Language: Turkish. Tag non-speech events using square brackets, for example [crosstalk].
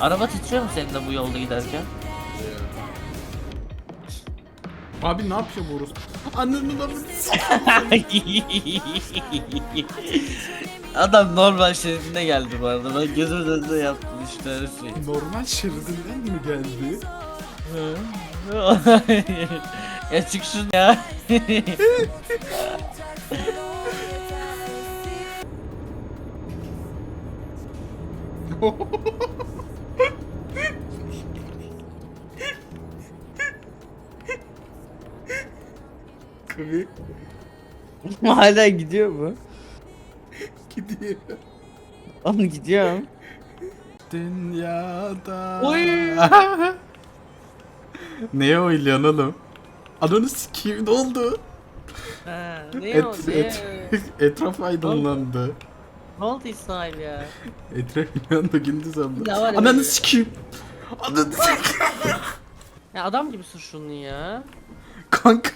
Araba titriyor mu senin de bu yolda giderken? Abi ne yapıyor bu orospu? Ananın amını [laughs] Adam normal şeridinde geldi bu arada. Ben gözümün önünde yaptım işte her şeyi. Normal şeridinden mi geldi? [laughs] ya çık şunu ya. [laughs] Kıvı [laughs] Hala gidiyor mu? gidiyor. Oğlum gidiyorum. Dünyada. Oy. [laughs] Neye oyluyorsun oğlum? Ananı sikeyim ne oldu? Ha, ne Et, oldu et, ya? [laughs] etraf aydınlandı. Ne oldu İsmail ya? Etraf yanında gündüz oldu. Ya var ya- Ananı sikeyim. Ananı sikeyim. Ya adam gibi sür şunu ya. Kanka.